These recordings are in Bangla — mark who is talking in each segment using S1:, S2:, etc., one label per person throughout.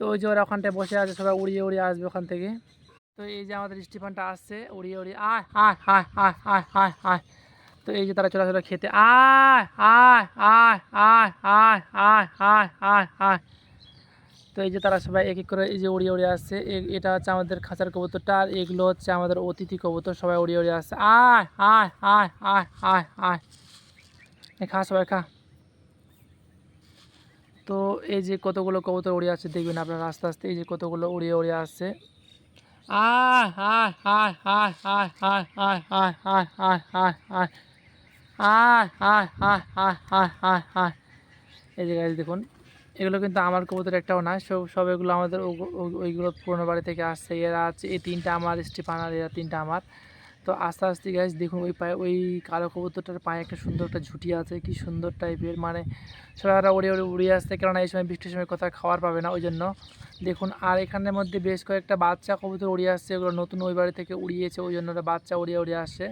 S1: তো ওই যে ওরা ওখানটায় বসে আছে সবাই উড়িয়ে উড়িয়ে আসবে ওখান থেকে তো এই যে আমাদের স্টিফানটা আসছে উড়িয়ে উড়িয়ে আয় আয় আয় আয় আয় আয় তো এই যে তারা চলে আসলে খেতে আয় আয় আয় আয় আয় আয় আয় আয় আয় তো এই যে তারা সবাই এক এক করে এই যে উড়িয়ে উড়িয়ে আসছে এটা হচ্ছে আমাদের খাঁচার কবুতরটা আর এগুলো হচ্ছে আমাদের অতিথি কবুতর সবাই উড়িয়ে উড়িয়ে আসছে আয় আয় আয় আয় আয় আয় খা সবাই খা তো এই যে কতগুলো কবুতর উড়ে আসছে দেখবেন আপনার আস্তে আস্তে এই যে কতগুলো উড়িয়ে উড়িয়ে আসছে এই যে গাছ দেখুন এগুলো কিন্তু আমার কবুতর একটাও না সব সব এগুলো আমাদের ওইগুলো পুরোনো বাড়ি থেকে আসছে এরা আছে এই তিনটা আমার স্টিফান আর এরা তিনটা আমার তো আস্তে আস্তে গাছ দেখুন ওই পায়ে, ওই কালো কবুতরটার পায়ে একটা সুন্দর একটা ঝুটি আছে, কি সুন্দর টাইপের মানে সবাই উড়ে উড়ে উড়ে আসছে, কেননা এই সময় বৃষ্টির সময় কোথাও খাওয়ার পাবে না ওই জন্য দেখুন, আর এখানের মধ্যে বেশ কয়েকটা বাচ্চা কবুতর উড়িয়ে আসছে ওগুলো নতুন ওই বাড়ি থেকে উড়িয়েছে ওই জন্য বাচ্চা উড়িয়ে উড়িয়ে আসছে।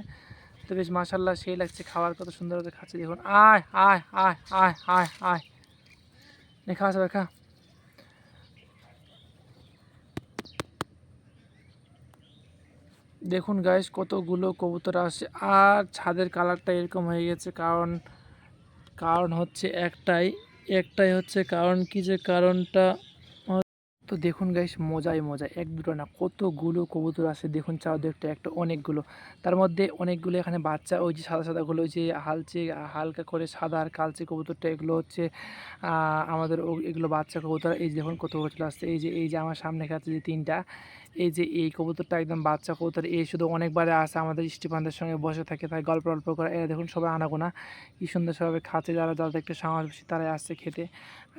S1: তো বেশ মাসাল্লাহ সেই লাগছে খাবার কত সুন্দর করে খাচ্ছে, দেখুন, আয় আয় আয় আয় আয় আয়। নে খাওয়া সবাই খা দেখুন গাইস কতগুলো কবুতর আসছে। আর ছাদের কালারটা এরকম হয়ে গেছে, কারণ কারণ হচ্ছে একটাই একটাই হচ্ছে কারণ কি যে কারণটা তো দেখুন গাইস মজাই মজা এক দুটো না, কতগুলো কবুতর আছে দেখুন চাও দেখতে একটা অনেকগুলো। তার মধ্যে অনেকগুলো এখানে বাচ্চা, ওই যে সাদা সাদাগুলো যে হালচে, হালকা করে সাদা আর কালচে কবুতরটা, এগুলো হচ্ছে আমাদের এগুলো বাচ্চা কবুতর। এই যে দেখুন কতগুলো চলে আসছে। এই যে এই যে আমার সামনে খাচ্ছে যে তিনটা, এই যে এই কবুতরটা একদম বাচ্চা কবুতর। এই শুধু অনেকবারে আসে আমাদের স্টিফানদের সঙ্গে বসে থাকে, তাই গল্প গল্প করে। এরা দেখুন সবাই আনাগোনা। কি সুন্দর সবাই খাচ্ছে, যারা, যাদের একটু সাহস বেশি, তারাই আসছে খেতে।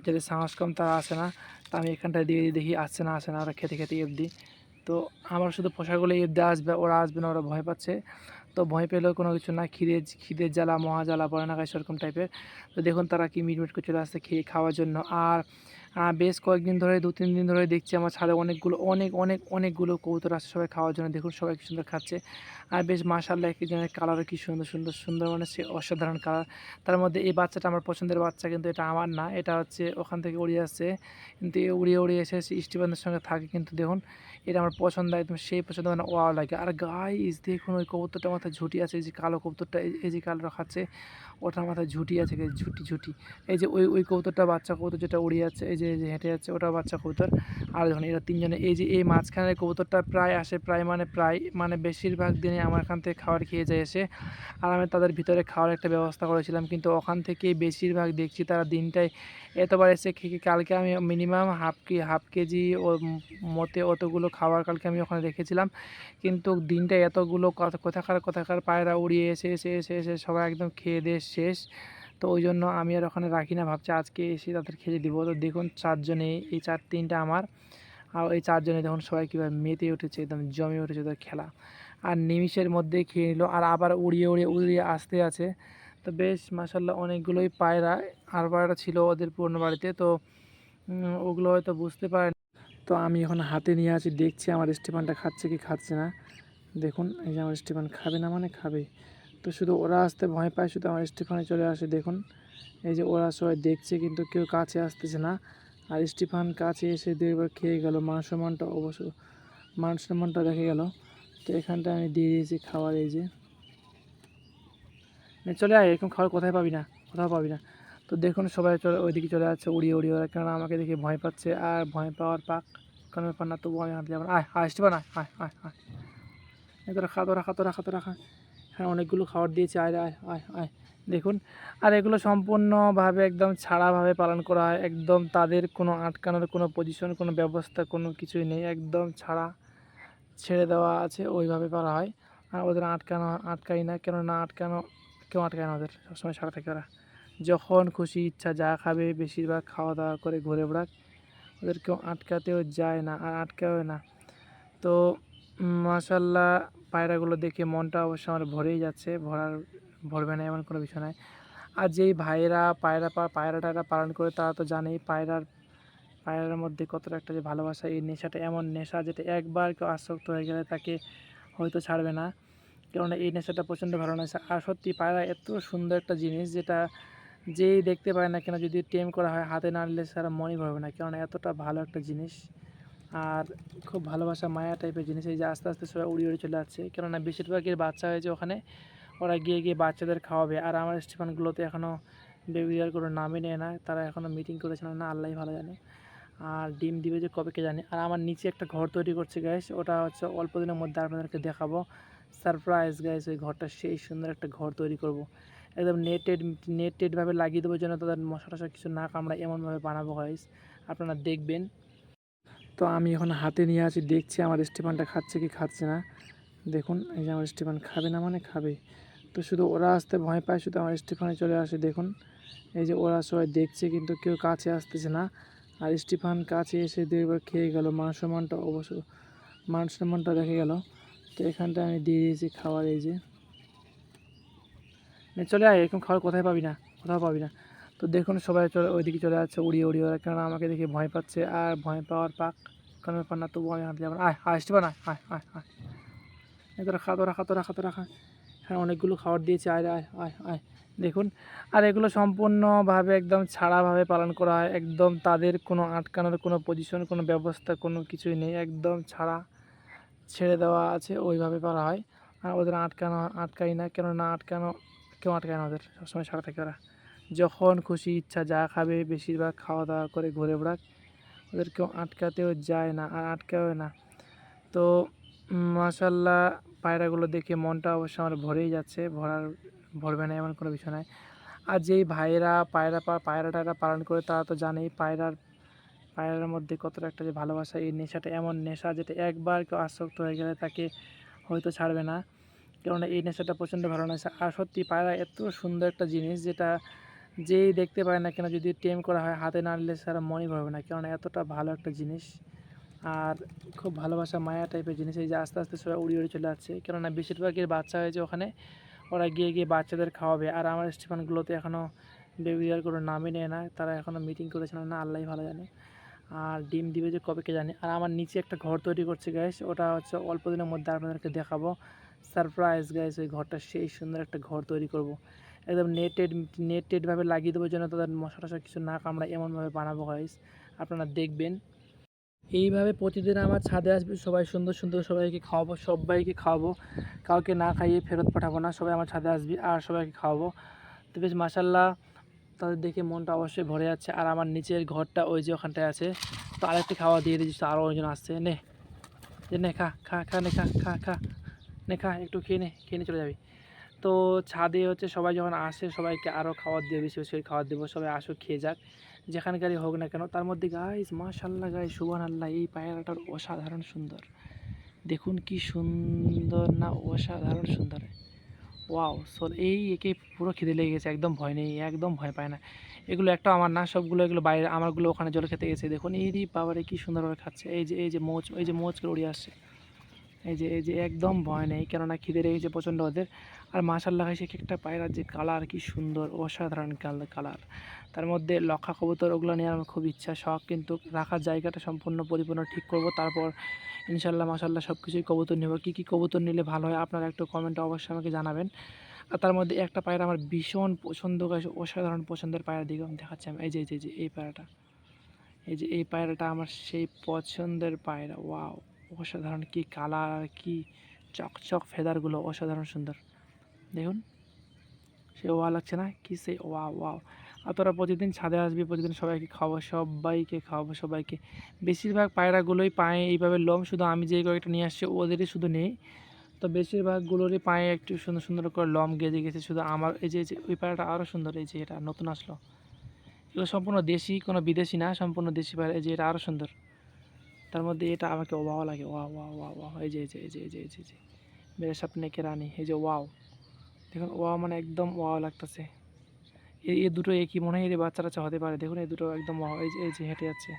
S1: যাদের সাহস কম তারা আসে না, তা আমি এখানটায় দিয়ে দেখি আসছে না, আসে না, ওরা খেতে খেতে এফ দিই। তো আমার শুধু পোশাকগুলো এফ দিয়ে আসবে, ওরা আসবে না, ওরা ভয় পাচ্ছে। তো ভয় পেলেও কোনো কিছু না খিদে খিদের জ্বালা, মহা জ্বালা, পড়ে না সেরকম টাইপের তো দেখুন তারা কি মিটমিট করে চলে আসছে, খেয়ে, খাওয়ার জন্য। আর বেশ কয়েকদিন ধরে, দু, তিন দিন ধরে দেখছি আমার ছাদে অনেকগুলো, অনেক অনেক, অনেকগুলো কবুতর আসছে সবাই খাওয়ার জন্য। দেখুন সবাই কি সুন্দর খাচ্ছে। আর বেশ মাশাল্লাহ একটি জনের কালারও কি সুন্দর সুন্দর সুন্দর মানে সে অসাধারণ কালার তার মধ্যে এই বাচ্চাটা আমার পছন্দের বাচ্চা, কিন্তু এটা আমার না। এটা হচ্ছে ওখান থেকে উড়িয়ে আসছে। কিন্তু উড়িয়ে উড়িয়ে এসে স্টিফানদের সঙ্গে থাকে, কিন্তু দেখুন এটা আমার পছন্দ, একদম সেই পছন্দ মানে ওয়াও লাগে। আর গাইস দেখুন ওই কবুতরটা মাথায় ঝুটি আছে, এই যে কালো কবুতরটা, এই- যে কালো খাচ্ছে, ওটার মাথায় ঝুটি আছে ঝুটি ঝুটি। এই যে ওই ওই কবুতরটা বাচ্চা কবুতর যেটা উড়ে যাচ্ছে, এই যে এই যে হেঁটে যাচ্ছে ওটাও বাচ্চা কবুতর। আর দেখুন এরা তিনজনে, এই যে, এই মাঝখানের কবুতরটা প্রায় আসে, প্রায় মানে প্রায় মানে বেশিরভাগ দিনে আমার এখান থেকে খাবার খেয়ে যায় এসে। আর আমি তাদের ভিতরে খাওয়ার একটা ব্যবস্থা করেছিলাম, কিন্তু ওখান থেকেই বেশিরভাগ দেখছি তারা দিনটায় এতবার এসে খেয়ে কালকে আমি মিনিমাম হাফ কে, হাফ কেজি ও মতে অতগুলো খাবার কালকে আমি ওখানে রেখেছিলাম। কিন্তু দিনটা এতগুলো কথা- কোথাকার কোথাকার পায়রা উড়িয়ে এসে এসে এসে এসে সবাই একদম খেয়ে দিয়ে শেষ। তো ওই জন্য আমি আর ওখানে রাখি না। ভাবছি আজকে এসে তাদের খেতে দিব। তো দেখুন চারজনে, এই চার তিনটা আমার, আর এই চারজনে দেখুন সবাই কীভাবে মেতে উঠেছে, একদম জমে উঠেছে ওদের খেলা। আর নিমিষের মধ্যেই খেয়ে নিল, আর আবার উড়িয়ে উড়িয়ে উড়িয়ে আসতে আছে। তো বেশ মাসাল্লাহ অনেকগুলোই পায়রা, আর পায়রা ছিল ওদের পুরনো বাড়িতে। তো ওগুলো হয়তো বুঝতে পারে তো আমি এখন হাতে নিয়ে আছি, দেখছি আমার স্টিফানটা খাচ্ছে কি খাচ্ছে না। দেখুন, এই যে আমার স্টিফান খাবে না মানে খাবে তো শুধু ওরা আসতে ভয় পায়, শুধু আমার স্টিফানে চলে আসে। দেখুন, এই যে ওরা সবাই দেখছে, কিন্তু কেউ কাছে আসতেছে না। আর স্টিফান কাছে এসে দুইবার খেয়ে গেল। মান সম্মানটা অবশ্য, মান সম্মানটা দেখে গেল। তো এখানটা আমি দিয়ে দিয়েছি খাবার, এই যে। চলে আয়, এরকম খাবার কোথায় পাবি না? কোথাও পাবি না। তো দেখুন, সবাই চলে, ওইদিকে চলে যাচ্ছে, উড়িয়ে উড়িয়ে ওরা। কেননা আমাকে দেখে ভয় পাচ্ছে, আর ভয় পাওয়ার পাক কোনো ব্যাপার না। তবু আমি হাঁটতে যাব না। আয় আয়, স্টিফান, আয় আয় আয় আয়। তোরা খা তোরা খা তোরা খা তোরা খা। হ্যাঁ অনেকগুলো খাবার দিয়েছে, আয় আয় আয় আয়। দেখুন, আর এগুলো সম্পূর্ণভাবে একদম ছাড়াভাবে পালন করা হয়। একদম তাদের কোনো আটকানোর কোনো পজিশন কোনো ব্যবস্থা, কোনো কিছুই নেই। একদম ছাড়া ছেড়ে দেওয়া আছে, ওইভাবে করা হয়। আর ওদের আটকানো, আটকাই না। কেন না আটকানো, কেউ আটকায় না ওদের। সবসময় ছাড়া থাকে ওরা। যখন খুশি ইচ্ছা যা খাবে, বেশিরভাগ খাওয়া দাওয়া করে ঘুরে বেড়াক। ওদের কেউ আটকাতেও যায় না, আর আটকাবে না। তো মাশাল্লাহ পায়রাগুলো দেখে মনটা অবশ্য আমার ভরেই যাচ্ছে, ভরার, ভরবে না এমন কোনো বিষয় নয়। আর যেই ভাইয়েরা পায়রা পায়রা টায়রা পালন করে তারা তো জানেই পায়রার পায়রার মধ্যে কতটা একটা যে ভালোবাসা, এই নেশাটা এমন নেশা যেটা একবার কেউ আসক্ত হয়ে গেলে তাকে হয়তো ছাড়বে না। কেননা এই নেশাটা প্রচণ্ড ভালো নেশা আর সত্যি পায়রা এত সুন্দর একটা জিনিস যেটা যেই দেখতে পায় না কেন, যদি টেম করা হয়, হাতে না নিলে সারা মনই ভরবে না। কেননা এতটা ভালো একটা জিনিস। আর খুব ভালোবাসা মায়া টাইপের জিনিস এই যে আস্তে আস্তে সবাই উড়িয়ে উড়ে চলে যাচ্ছে কেননা বেশিরভাগের বাচ্চা হয়েছে ওখানে, ওরা গিয়ে গিয়ে বাচ্চাদের খাওয়াবে। আর আমার স্টিফানগুলোতে এখনও বেবি দেওয়ার কোনো নামই নেয় না, তারা এখনও মিটিং করেছিল না আল্লাহ ভালো জানে। আর ডিম দিবে যে কবে কে জানে। আর আমার নিচে একটা ঘর তৈরি করছে গ্যাস ওটা হচ্ছে অল্প দিনের মধ্যে আপনাদেরকে দেখাবো। সারপ্রাইজ গ্যাস ওই ঘরটা সেই সুন্দর একটা ঘর তৈরি করব। একদম নেটেড নেটেডভাবে লাগিয়ে দেবো যেন তাদের মশা টশা কিছু না কামড়ায় এমনভাবে বানাবো গাইস আপনারা দেখবেন। তো আমি এখন হাতে নিয়ে আছি, দেখছি আমার স্টিফানটা খাচ্ছে কি খাচ্ছে না। দেখুন, এই যে আমার স্টিফান খাবে না মানে খাবে। তো শুধু ওরা আসতে ভয় পায়, শুধু আমার স্টিফানে চলে আসে। দেখুন, এই যে ওরা সবাই দেখছে কিন্তু কেউ কাছে আসতেছে না। আর স্টিফান কাছে এসে দুইবার খেয়ে গেল, মান সম্মানটা অবশ্য, মান সম্মানটা রেখে গেল। তো এখানটা আমি দিয়ে দিয়েছি খাবার, এই যে। চলে আয়, এরকম খাবার কোথায় পাবি না? কোথাও পাবি না। তো দেখুন, সবাই চলে, ওইদিকে চলে যাচ্ছে উড়িয়ে উড়িয়ে ওরা। কেননা আমাকে দেখে ভয় পাচ্ছে, আর ভয় পাওয়ার পাক কোনো ব্যাপার না তবু আমি হাঁটতে যাব আয় আয় স্টিফান আয় আয় আয়। তোরা খা তোরা খা তোরা খা হ্যাঁ অনেকগুলো খাবার দিয়েছে, আয় আয় আয় আয়। দেখুন, আর এগুলো সম্পূর্ণভাবে একদম ছাড়াভাবে পালন করা হয়। একদম তাদের কোনো আটকানোর, কোনো পজিশন কোনো ব্যবস্থা, কোনো কিছুই নেই। একদম ছাড়া ছেড়ে দেওয়া আছে, ওইভাবে করা হয়। আর ওদের আটকানো, আটকাই না। কেন না আটকানো, কেউ আটকায় না ওদের। সবসময় ছাড়া থাকে ওরা। যখন খুশি ইচ্ছা যা খাবে, বেশিরভাগ খাওয়া দাওয়া করে ঘুরে বেড়াক। ওদের কেউ আটকাতেও যায় না আর আটকাও না। তো মাশাল্লাহ পায়রাগুলো দেখে মনটা অবশ্য আমার ভরেই যাচ্ছে। ভরার, ভরবে না এমন কোনো বিষয় নয়। আর যেই ভাইয়েরা পায়রা পায়রা টায়রা পালন করে তারা তো জানেই পায়রার পায়রার মধ্যে কতটা একটা যে ভালোবাসা, এই নেশাটা এমন নেশা যেটা একবার কেউ আসক্ত হয়ে গেলে তাকে হয়তো ছাড়বে না। কেননা এই নেশাটা প্রচণ্ড ভালো নেশা। আর সত্যি পায়রা এত সুন্দর একটা জিনিস যেটা যেই দেখতে পায় না কেন, যদি টেম করা হয়, হাতে না নিলে সারা মনই ভরবে না। কেননা এতটা ভালো একটা জিনিস। আর খুব ভালোবাসা মায়া টাইপের জিনিস, এই যে আস্তে আস্তে সবাই উড়িয়ে উড়ে চলে যাচ্ছে কেননা বেশিরভাগের বাচ্চা হয়েছে ওখানে, ওরা গিয়ে গিয়ে বাচ্চাদের খাওয়াবে। আর আমার স্টিফানগুলোতে এখনও বেবি দেওয়ার কোনো নামই নেয় না। তারা এখনও মিটিং করেছিল না আল্লাহ ভালো জানে। আর ডিম দিবে যে কবে কে জানে। আর আমার নিচে একটা ঘর তৈরি করছে গ্যাস ওটা হচ্ছে অল্প দিনের মধ্যে আপনাদেরকে দেখাবো। সারপ্রাইজ গ্যাস ওই ঘরটা সেই সুন্দর একটা ঘর তৈরি করব। একদম নেটেড নেটেডভাবে লাগিয়ে দেবো যেন তাদের মশা টশা কিছু না কামড়ায় এমনভাবে বানাবো গাইস আপনারা দেখবেন। এইভাবে প্রতিদিন আমার ছাদে আসবে, সবাই সুন্দর সুন্দর সবাইকে খাওয়াবো সবাইকে খাওয়াবো। কাউকে না খাইয়ে ফেরত পাঠাবো না, সবাই আমার ছাদে আসবি আর সবাইকে খাওয়াবো। তো বেশ মাসাল্লাহ তাদের দেখে মনটা অবশ্যই ভরে যাচ্ছে। আর আমার নিচের ঘরটা ওই যে ওখানটায় আছে। তো আরেকটি খাওয়া দিয়ে দিচ্ছি আরও ওইজন আসছে। নে নে, খা খা খা, নে, খা খা খা, নে, খা, একটু খেয়ে নে খেয়ে নে, চলে যাবি। তো ছাদে হচ্ছে সবাই যখন আসে সবাইকে আরও খাবার দিয়ে বেশি বেশি খাবার দেবো সবাই আসো খেয়ে যাক। যেখানকারই হোক না কেন, তার মধ্যে গাইস মাশাল্লাহ গাইস সুবান আল্লাহ এই পায়রাটার অসাধারণ সুন্দর। দেখুন কি সুন্দর না অসাধারণ সুন্দর। ওয়াও সর এই একে পুরো খিদে লেগে গেছে, একদম ভয় নেই, একদম ভয় পায় না। এগুলো একটা আমার না, সবগুলো এগুলো বাইরে, আমারগুলো ওখানে জল খেতে গেছে। দেখুন এই বাবারে, কি সুন্দরভাবে খাচ্ছে। এই যে এই যে মোচ, এই যে মোচ করে উড়িয়ে আসছে। এই যে এই যে একদম ভয় নেই। কেননা খিদে লেগেছে প্রচণ্ড ওদের। আর মাশাল্লাহ সে একটা পায়রার যে কালার কি সুন্দর, অসাধারণ কালার। তার মধ্যে লক্ষা কবুতর ওগুলো নিয়ে আমার খুব ইচ্ছা, শখ। কিন্তু রাখার জায়গাটা সম্পূর্ণ পরিপূর্ণ ঠিক করব। তারপর ইনশাল্লাহ মাশাল্লাহ সব কিছুই কবুতর নেব। কী কী কবুতর নিলে ভালো হয় আপনারা একটু কমেন্টে অবশ্যই আমাকে জানাবেন। আর তার মধ্যে একটা পায়রা আমার ভীষণ পছন্দ অসাধারণ পছন্দের পায়রা দিকে দেখাচ্ছি আমি। এই যে এই যে, এই পায়রাটা। এই যে, এই পায়রাটা আমার সেই পছন্দের পায়রা। ওয়াও! অসাধারণ কি কালার কি চকচক ফেদারগুলো অসাধারণ সুন্দর। দেখুন, সে ওয়া লাগছে না? কি সে ওয়া ওয়াও। আর তোরা প্রতিদিন ছাদে আসবি, প্রতিদিন সবাইকে খাওয়াবো সবাইকে খাওয়াবো সবাইকে। বেশিরভাগ পায়রাগুলোই পায়ে এইভাবে লোম, শুধু আমি যে কয়েকটা নিয়ে আসছি, ওদেরই শুধু নেই। তো বেশিরভাগগুলোরই পায়ে একটু সুন্দর সুন্দর করে লম গেঁজে গেছে, শুধু আমার, এই যে ওই পায়রাটা আরও সুন্দর, এই যে, এটা নতুন আসলো। এগুলো সম্পূর্ণ দেশি, কোনো বিদেশি না, সম্পূর্ণ দেশি পায়রা, এই যে, এটা আরও সুন্দর। তার মধ্যে এটা আমাকে ওয়াও লাগে ওয়া ওয়া ওয়া ওয়া এই যে এই যে এই যে এই যে এই যে মেরে স্বপ্নে কে রানী, এই যে ওয়াও। দেখুন ওয়া মানে একদম ওয়াও লাগতেছে। এই দুটো একই মনে হয় বাচ্চা টাচ্চা হতে পারে? দেখুন এই দুটো একদম ওয়াও, এই যে এই যে হেঁটে যাচ্ছে।